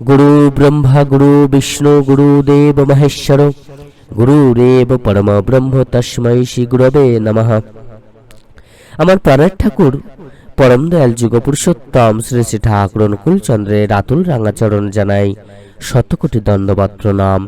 গুরু ব্রহ্মা গুরু বিষ্ণু গুরুদেব মহেশ্বর গুরুরেব পরম ব্রহ্ম তস্মৈ শ্রী গুরবে নমঃ আমার প্রাণের ঠাকুর পরম দয়াল যুগ পুরুষোত্তম শ্রী শ্রী ঠাকুর অনুকূল চন্দ্রের রাতুল রাঙাচরণ জানাই শতকোটি দণ্ডবাদ প্রণাম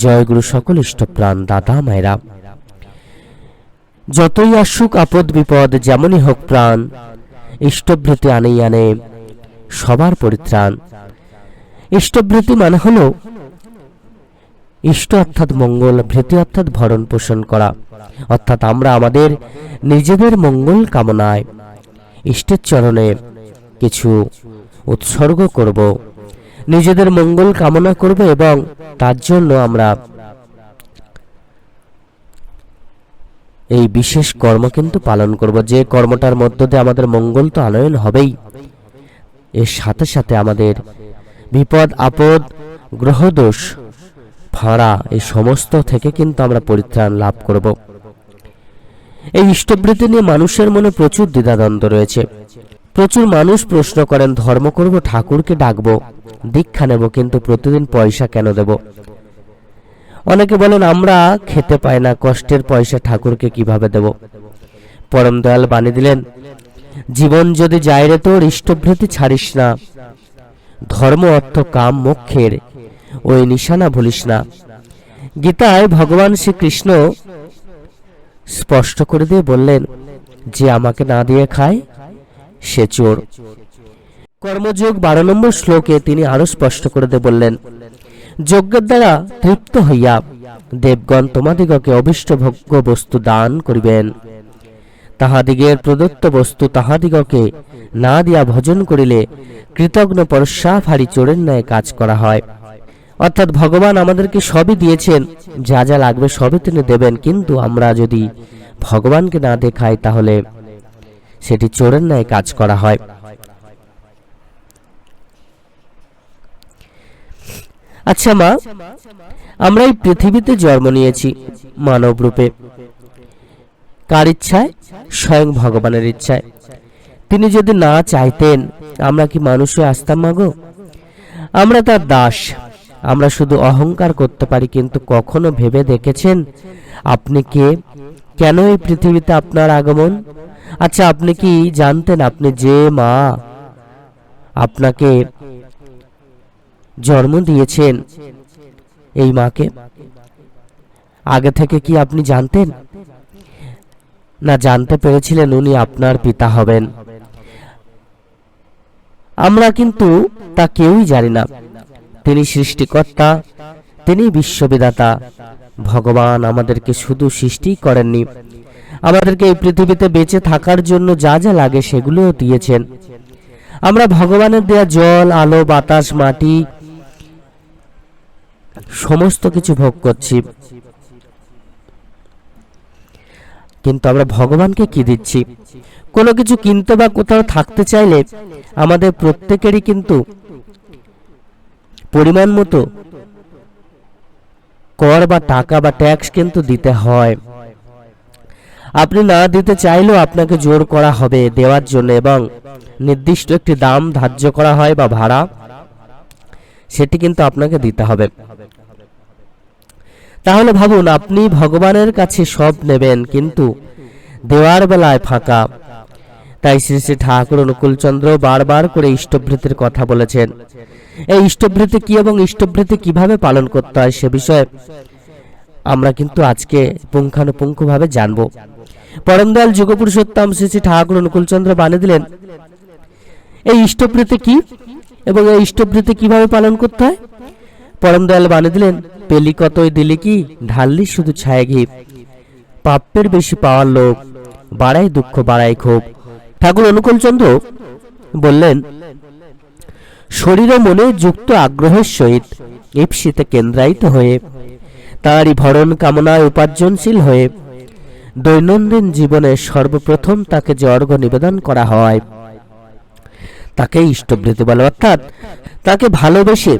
জয় গুরু সকল ইষ্টপ্রাণ দাদা মায়েরা যতই আসুক আপদ বিপদ, যেমনই হোক প্রাণ, ইষ্টভৃতি আনেই আনে, সবার পরিত্রাণ। ইষ্টভৃতি মানে হলো ইষ্ট অর্থাৎ মঙ্গল, ভৃতি অর্থাৎ ভরণ পোষণ করা। অর্থাৎ আমরা আমাদের নিজেদের মঙ্গল কামনায় ইষ্টের চরণে কিছু উৎসর্গ করব, নিজেদের মঙ্গল কামনা করব এবং তার জন্য আমরা এই বিশেষ কর্ম কিন্তু পালন করব। যে কর্মটার মধ্য দিয়ে আমাদের মঙ্গল তো আনয়ন হবেই, এর সাথে সাথে আমাদের বিপদ, আপদ, গ্রহদোষ, ফাঁড়া, এই সমস্ত থেকে কিন্তু আমরা পরিত্রাণ লাভ করব। এই ইষ্টবৃত্তি নিয়ে মানুষের মনে প্রচুর দ্বিধাদ্বন্দ্ব রয়েছে। প্রচুর মানুষ প্রশ্ন করেন, ধর্ম করব, ঠাকুরকে ডাকবো, দীক্ষা নেব, কিন্তু প্রতিদিন পয়সা কেন দেব? অনেকে বলেন, আমরা খেতে পাই না, কষ্টের পয়সা ঠাকুরকে কীভাবে দেব? পরম দয়াল বাণী দিলেন, জীবন যদি যায় রে তোর ইষ্টভৃতি ছাড়িস না। ধর্ম, অর্থ, কাম, মোক্ষের ওই নিশানা ভুলিস না। গীতায় ভগবান শ্রীকৃষ্ণ স্পষ্ট করে দিয়ে বললেন, যে আমাকে না দিয়ে খায়, সে চোর। কর্মযোগ বারো নম্বর শ্লোকে তিনি আরও স্পষ্ট করে দিয়ে বললেন, যজ্ঞের দ্বারা তৃপ্ত হইয়া দেবগণ তোমাদিগকে অভিষ্ট ভোগ্য বস্তু দান করিবেন। তাহাদিগের প্রদত্ত বস্তু তাহাদিগকে না দিয়া ভজন করিলে কৃতজ্ঞ পরশাফারি চোরের ন্যায় কাজ করা হয়। অর্থাৎ ভগবান আমাদেরকে সবই দিয়েছেন, যা যা লাগবে সবই তিনি দেবেন, কিন্তু আমরা যদি ভগবানকে না দেখাই তাহলে সেটি চোরের ন্যায় কাজ করা হয়। আচ্ছা মা, আমরা এই পৃথিবীতে জন্ম নিয়েছি মানব রূপে। কার ইচ্ছায়? স্বয়ং ভগবানের ইচ্ছায়। তিনি যদি না চাইতেন, আমরা কি মানুষ আসতাম মাগো আমরা তার দাস। আমরা শুধু অহংকার করতে পারি, কিন্তু কখনো ভেবে দেখেছেন আপনি কে? কেন এই পৃথিবীতে আপনার আগমন? আচ্ছা আপনি কি জানতেন আপনি যে মা আপনাকে জন্ম দিয়েছেন এই মাকে? আগে থেকে কি আপনি জানতেন? না জানতে পেরেছিলেন উনি আপনার পিতা হবেন। আমরা কিন্তু তা কেউই জানি না। তিনি সৃষ্টিকর্তা, তিনি বিশ্ববিদাতা ভগবান আমাদেরকে শুধু সৃষ্টি করেননি। আমাদেরকে এই পৃথিবীতে বেঁচে থাকার জন্য যা যা লাগে সেগুলোও দিয়েছেন। আমরা ভগবানের দেয়া জল, আলো, বাতাস, মাটি, সমস্ত কিছু ভোগ করছি। কিন্তু আমরা ভগবানকে কি দিচ্ছি? কোনো কিছু কিনতে বা কোথাও থাকতে চাইলে আমাদের প্রত্যেকেরই কিন্তু পরিমাণ মতো কর বা টাকা বা ট্যাক্স কিন্তু দিতে হয়। আপনি না দিতে চাইলেও আপনাকে জোর করা হবে দেওয়ার জন্য এবং নির্দিষ্ট একটি দাম ধার্য করা হয় বা ভাড়া, সেটি কিন্তু আপনাকে দিতে হবে। তাহলে ভাবুন, আপনি ভগবানের কাছে সব নেবেন, কিন্তু দেওয়ার বেলায় ফাঁকা। তাই শ্রী শ্রী ঠাকুর অনুকূলচন্দ্র বারবার করে ইষ্টভৃতির কথা বলেছেন। এই ইষ্টভৃতি কি এবং ইষ্টভৃতি কীভাবে পালন করতে হয় সে বিষয়ে আমরা কিন্তু আজকে পুঙ্খানুপুঙ্খভাবে জানব। পরমদয়াল যুগপুরুষোত্তম শ্রী শ্রী ঠাকুর অনুকূলচন্দ্র বানিয়ে দিলেন, এই ইষ্টভৃতি কি এবং এই ইষ্টভৃতি কীভাবে পালন করতে হয়? পরম দয়াল বানিয়ে দিলেন, পেলি কতই দিলি কি? ঢাললি শুধু ছায়া ঘি। পাপ্যের বেশি পাওয়ার লোক বাড়াই দুঃখ, বাড়াই ক্ষোভ। ঠাকুর অনুকূলচন্দ্র বললেন, শরীর ও মনে যুক্ত আগ্রহের সহিত ইপসিতে কেন্দ্রায়িত হয়ে, তারই ভরণ কামনায় উপার্জনশীল হয়ে, দৈনন্দিন জীবনে সর্বপ্রথম তাকে যে অর্ঘ নিবেদন করা হয় তাকে ইষ্টবৃত্তি বলে। অর্থাৎ তাকে ভালোবেসে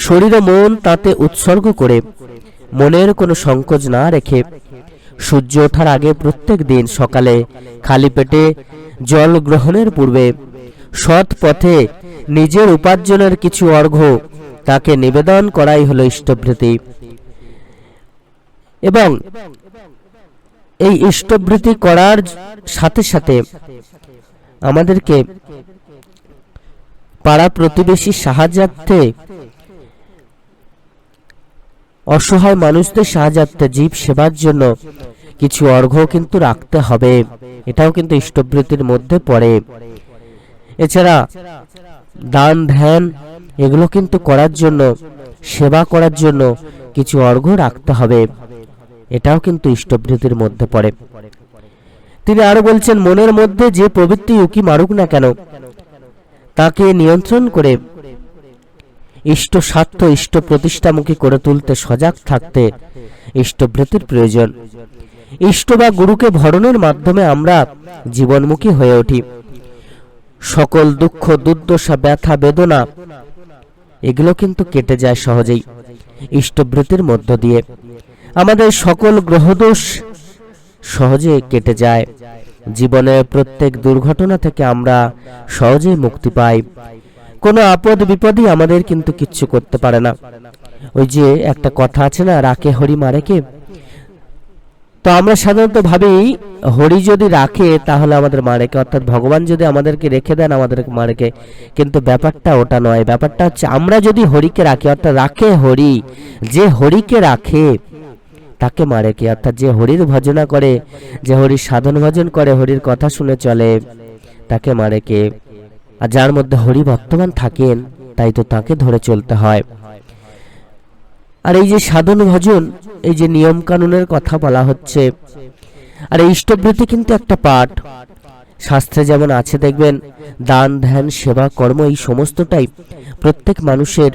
শরীর মন তাতে উৎসর্গ করে, মনের কোনো সংকোচ না রেখে। সূর্য ওঠার আগে প্রত্যেক দিন সকালে খালি পেটে জল গ্রহণের পূর্বে সৎ পথে নিজের উপার্জনের কিছু অর্ঘ্য তাকে নিবেদন করাই হলো ইষ্টভৃতি এবং এই ইষ্টভৃতি করার সাথে সাথে আমাদেরকে পাড়া প্রতিবেশী সাহায্যার্থে অসহায় মানুষদের সাহায্যার্থে জীব সেবার জন্য কিছু অর্ঘ্য কিন্তু রাখতে হবে। এটাও কিন্তু ইষ্টবৃত্তির মধ্যে পড়ে। এছাড়া দান, ধ্যান, এগুলো কিন্তু করার জন্য, সেবা করার জন্য কিছু অর্ঘ্য রাখতে হবে। এটাও কিন্তু ইষ্টবৃত্তির মধ্যে পড়ে। তিনি আরও বলছেন, মনের মধ্যে যে প্রবৃত্তি উকি মারুক না কেন, তাকে নিয়ন্ত্রণ করে ইষ্ট স্বার্থ ইষ্ট প্রতিষ্ঠামুখী করে তুলতে সজাগ থাকতে ইষ্টভৃতির প্রয়োজন। ইষ্ট বা গুরুকে ভরণের মাধ্যমে আমরা জীবনমুখী হয়ে উঠি। সকল দুঃখ, দুর্দশা, ব্যথা, বেদনা, এগুলো কিন্তু কেটে যায় সহজেই ইষ্টভৃতির মধ্য দিয়ে। আমাদের সকল গ্রহদোষ সহজে কেটে যায়। জীবনের প্রত্যেক দুর্ঘটনা থেকে আমরা সহজেই মুক্তি পাই। কোনো আপদ বিপদই আমাদের কিন্তু কিচ্ছু করতে পারে না। ওই যে একটা কথা আছে না রাকে হরি মারে কে তো আমরা সাধারণত ভাবি হরি যদি রাখে, তাহলে আমাদের মারেকে, অর্থাৎ ভগবান যদি আমাদেরকে রেখে দেন আমাদেরকে মারেকে। কিন্তু ব্যাপারটা ওটা নয়, ব্যাপারটা হচ্ছে আমরা যদি হরিকে রাখি, অর্থাৎ রাখে হরি, যে হরিকে রাখে, তাকে মারে কে অর্থাৎ যে হরির ভজনা করে, যে হরির সাধন ভজন করে, হরির কথা শুনে চলে, তাকে মারে কে আর যার মধ্যে হরি বর্তমান থাকেন, তাই তো তাকে ধরে চলতে হয়। আর এই যে সাধন ভজন, এই যে নিয়ম কানুনের কথা বলা হচ্ছে, আর এই ইষ্টবৃত্তি কিন্তু একটা পাঠ। শাস্ত্রে যেমন আছে, দেখবেন, দান, ধ্যান, সেবা, কর্ম, এই সমস্তটাই প্রত্যেক মানুষের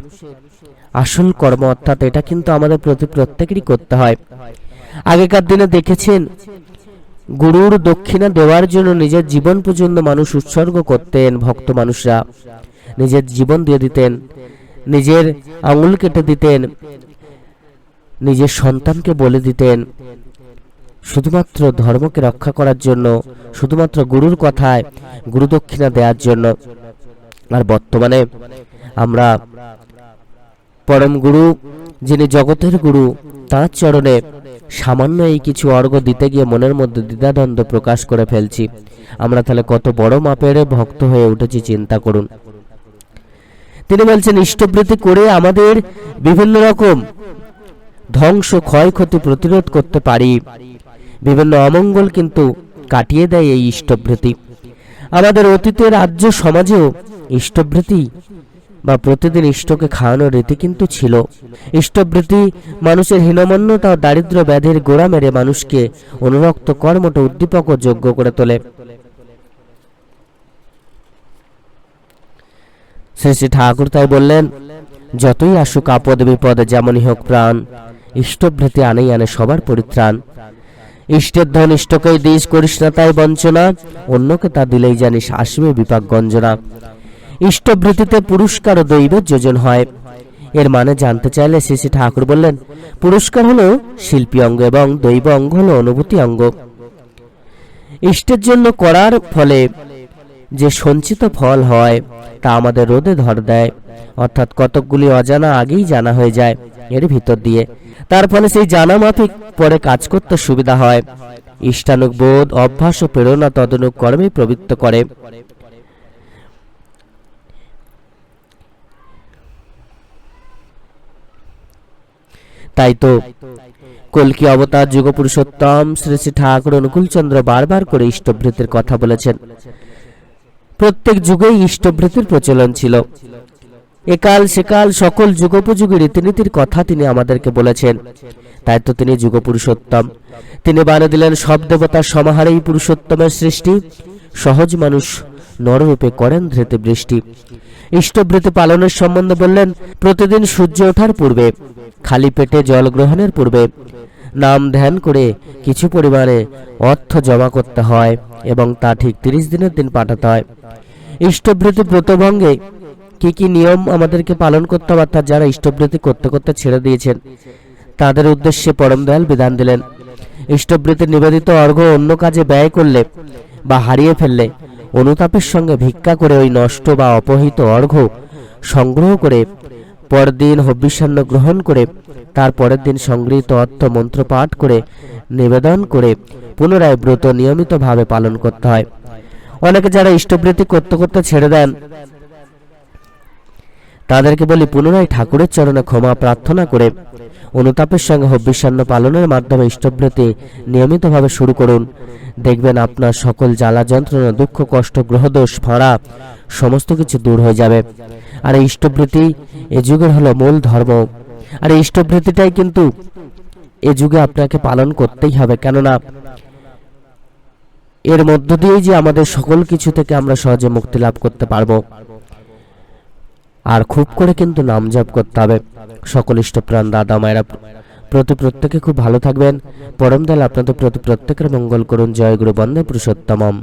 আসল কর্ম, অর্থাৎ এটা কিন্তু আমাদের প্রতি প্রত্যেকেরই করতে হয়। আগেকার দিনে দেখেছেন গুরুর দক্ষিণা দেওয়ার জন্য নিজের জীবন পর্যন্ত মানুষ উৎসর্গ করতেন, ভক্ত মানুষরা। নিজের জীবন দিয়ে দিতেন, নিজের আঙুল কেটে দিতেন, নিজের সন্তানকে বলে দিতেন। শুধুমাত্র ধর্মকে রক্ষা করার জন্য, শুধুমাত্র গুরুর কথায় গুরু দক্ষিণা দেওয়ার জন্য। আর বর্তমানে আমরা পরম গুরু, যিনি জগতের গুরু, তাঁর চরণে সামান্য এই কিছু অর্ঘ্য দিতে গিয়ে মনের মধ্যে দ্বিধাদ্বন্দ্ব প্রকাশ করে ফেলছি। আমরা তাহলে কত বড় মাপের ভক্ত হয়ে উঠেছি চিন্তা করুন। তিনি বলছেন ইষ্টবৃত্তি করে আমাদের বিভিন্ন রকম ধ্বংস, ক্ষয়ক্ষতি প্রতিরোধ করতে পারি। বিভিন্ন অমঙ্গল কিন্তু কাটিয়ে দেয় এই ইষ্টবৃত্তি আমাদের অতীতের রাজ্য সমাজেও ইষ্টবৃত্তি বা প্রতিদিন ইষ্টকে খাওয়ানোর রীতি কিন্তু ছিল। ইষ্টবৃত্তি মানুষের হীনমন্যতা ও দারিদ্র ব্যাধির গোড়া মেরে মানুষকে অনুরক্ত কর্মটা উদ্দীপক ও যোগ্য করে তোলে। শ্রী শ্রী ঠাকুর তাই বললেন, যতই আসুক আপদ বিপদ যেমনই হোক প্রাণ ইষ্টভৃতি আনেই আনে সবার পরিত্রাণ। ইষ্টের ধন ইষ্টকেই দিস করিস না তাই বঞ্চনা, অন্যকে তা দিলেই জানিস আসবে বিপাক গঞ্জনা। ইষ্টভৃতিতে পুরস্কার ও দৈবের যোজন হয়। এর মানে জানতে চাইলে শ্রী শ্রী ঠাকুর বললেন, পুরস্কার হলো শিল্পী অঙ্গ এবং দৈব অঙ্গ হলো অনুভূতি অঙ্গ। ইষ্টের জন্য করার ফলে যে সঞ্চিত ফল হয়, তা আমাদের রোদে ধর দেয়। অর্থাৎ কতকগুলি অজানা আগেই জানা হয়ে যায় এর ভিতর দিয়ে। তার ফলে সেই জানা মাফিক পরে কাজ করতে সুবিধা হয়। ইষ্টানুক বোধ, অভ্যাস ও প্রেরণা তদনুক কর্মে প্রবৃত্ত করে। তাই তো। কলকি অবতার যুগ পুরুষোত্তম শ্রী শ্রী ঠাকুর অনুকূলচন্দ্র বারবার করে ইষ্টভৃতির কথা বলেছেন। প্রত্যেক যুগেই ইষ্টভৃতির প্রচলন ছিল। একাল সেকাল সকল যুগোপযোগী রীতিনীতির কথা তিনি আমাদেরকে বলেছেন। তাই তো তিনি যুগ পুরুষোত্তম তিনি বানিয়ে দিলেন, সব দেবতার সমাহারেই পুরুষোত্তমের সৃষ্টি। সহজ মানুষ নররূপে করেন ধৃতে বৃষ্টি। ইষ্টভৃতি পালনের সম্বন্ধে বললেন, প্রতিদিন সূর্য ওঠার পূর্বে, খালি পেটে জল গ্রহণের পূর্বে, নাম ধ্যান করে কিছু পরিমাণে অর্থ জমা করতে হয় এবং তা ঠিক তিরিশ দিনের দিন পাঠাতে হয়। ইষ্টভৃতি ব্রতভঙ্গে কি কি নিয়ম আমাদেরকে পালন করতে হবে অর্থাৎ যারা ইষ্টবৃত্তি করতে করতে ছেড়ে দিয়েছেন, তাদের উদ্দেশ্যে পরম দয়াল বিধান দিলেন। ইষ্টবৃত্তির নিবেদিত অর্ঘ্য অন্য কাজে ব্যয় করলে বা হারিয়ে ফেললে অনুতাপের সঙ্গে ভিক্ষা করে ওই নষ্ট বা অপহিত অর্ঘ্য সংগ্রহ করে পরদিন হব্বিষান্ন গ্রহণ করে, তার পরের দিন সংগৃহীত অর্থ মন্ত্র পাঠ করে নিবেদন করে পুনরায় ব্রত নিয়মিতভাবে পালন করতে হয়। অনেকে যারা ইষ্টবৃত্তি করতে করতে ছেড়ে দেন তাদেরকে বলি, পুনরায় ঠাকুরের চরণে ক্ষমা প্রার্থনা করে অনুতাপের সঙ্গে হব্বিষান্ন পালনের মাধ্যমে ইষ্টবৃত্তি নিয়মিতভাবে শুরু করুন। দেখবেন আপনার সকল জ্বালা যন্ত্রণা, দুঃখ, কষ্ট, গ্রহদোষ ফাঁড়া সমস্ত কিছু দূর হয়ে যাবে। আর এই ইষ্টবৃত্তি এ যুগের হলো মূল ধর্ম। আর এই ইষ্টবৃত্তিটাই কিন্তু এ যুগে আপনাকে পালন করতেই হবে। কেননা এর মধ্য দিয়েই যে আমাদের সকল কিছু থেকে আমরা সহজে মুক্তি লাভ করতে পারব। আর খুব করে কিন্তু নাম জপ করতে হবে। সকল ইষ্টপ্রাণ দাদা, মায়েরা প্রতি প্রত্যেকে খুব ভালো থাকবেন। পরম দয়াল, আপনাদের প্রতি প্রত্যেকের মঙ্গল করুন। জয় গুরু বন্দে পুরুষোত্তমম।